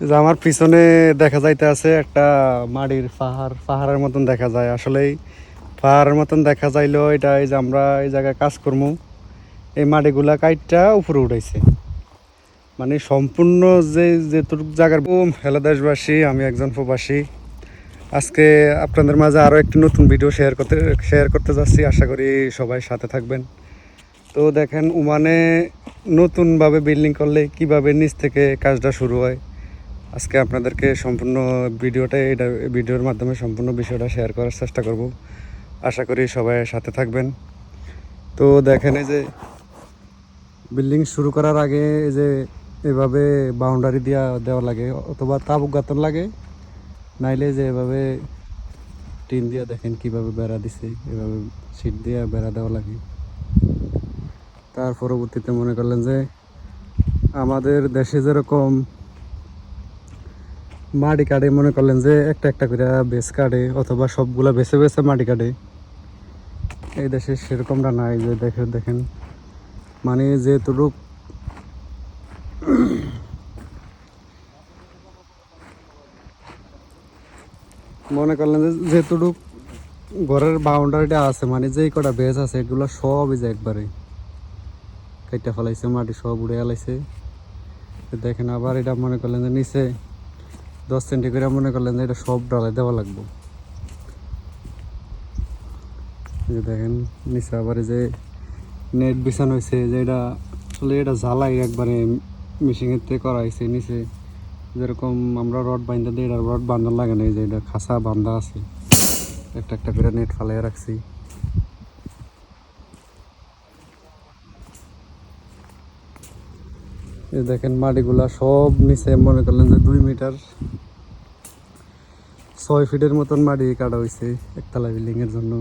যে আমার পিছনে দেখা যাইতে আছে একটা মাটির পাহাড়, পাহাড়ের মতন দেখা যায়। আসলেই পাহাড়ের মতন দেখা যাইলেও এটা এই যে আমরা এই জায়গায় কাজ করব এই মাটিগুলা কাইটটা উপরে উঠাইছে। মানে সম্পূর্ণ যে যেটুকু জায়গার হ্যালো দেশবাসী, আমি একজন প্রবাসী। আজকে আপনাদের মাঝে আরও একটি নতুন ভিডিও শেয়ার করতে শেয়ার করতে যাচ্ছি। আশা করি সবাই সাথে থাকবেন। তো দেখেন ওমানে নতুনভাবে বিল্ডিং করলে কীভাবে নিচ থেকে কাজটা শুরু হয় আজকে আপনাদেরকে সম্পূর্ণ ভিডিওটা এটা ভিডিওর মাধ্যমে সম্পূর্ণ বিষয়টা শেয়ার করার চেষ্টা করব। আশা করি সবাই সাথে থাকবেন। তো দেখেন এই যে বিল্ডিং শুরু করার আগে যে এভাবে বাউন্ডারি দেওয়া দেওয়া লাগে, অথবা তাবুক গাতন লাগে। নাইলে যে এভাবে টিন দিয়া দেখেন কীভাবে বেড়া দিছে, এভাবে সিট দিয়ে বেড়া দেওয়া লাগে। তার পরবর্তীতে মনে করলেন যে আমাদের দেশে যেরকম মাটি কাটে, মনে করলেন যে একটা একটা করে বেশ কাটে, অথবা সবগুলা বেছে বেছে মাটি কাটে। এই দেশে সেরকমটা নাই যে দেখে দেখেন। মানে যেটুক মনে করলেন যে যেটুক ঘরের বাউন্ডারিটা আছে মানে যেই কটা বেজ আছে, এগুলো সবই যে একবারে কেটে ফেলাইছে, মাটি সব উড়ে ফেলাইছে তো দেখেন আবার এটা মনে করলেন যে নিচে দশ সেন্টি করে মনে করলেন যে এটা সব ডালাই দেওয়া লাগবে। দেখেন, নিচে আবার যে নেট বিছানো হয়েছে, যে এটা আসলে এটা জ্বালাই একবারে মেশিনের থেকে করা হয়েছে নিচে। যেরকম আমরা রড বান্ধা দিই এটা রড বান্ধা লাগে না যে এটা খাসা বান্ধা আছে। একটা একটা করে নেট ফালাই রাখছি। এই দেখেন মাটিগুলা সব নিচে মনে করলেন যে দুই মিটার। ছয় ফিটের মতন মাটি কাটা হয়েছে একতলা বিল্ডিং এর জন্য।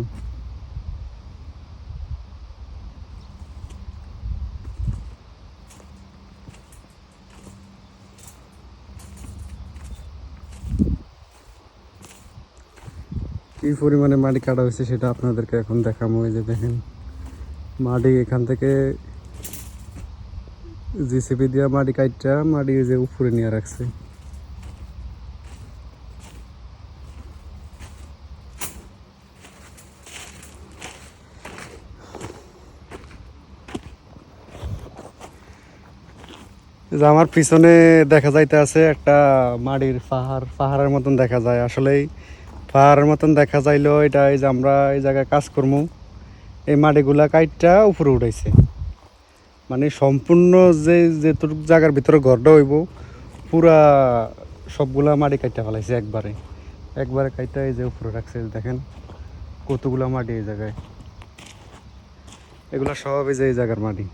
কি পরিমাণে মাটি কাটা হয়েছে সেটা আপনাদেরকে এখন এই যে দেখেন। মাটি এখান থেকে জিসিপি দিয়া মাটি কাটটা মাটি যে উপরে নিয়ে রাখছে। যে আমার পিছনে দেখা যাইতে আছে একটা মাটির পাহাড়, পাহাড়ের মতন দেখা যায়। আসলেই পাহাড়ের মতন দেখা যাইলেও এটা এই যে আমরা এই জায়গায় কাজ করব এই মাটিগুলা কাইটটা উপরে উঠাইছে। মানে সম্পূর্ণ যে যেটুকু জায়গার ভিতরে ঘরটা হইব, পুরা সবগুলা মাটি কাটা ফেলাইছে একবারে। একবারে কাইটা এই যে উপরে রাখছে দেখেন, কতগুলা মাটি এই জায়গায়। এগুলা সব এই যে, এই জায়গার মাটি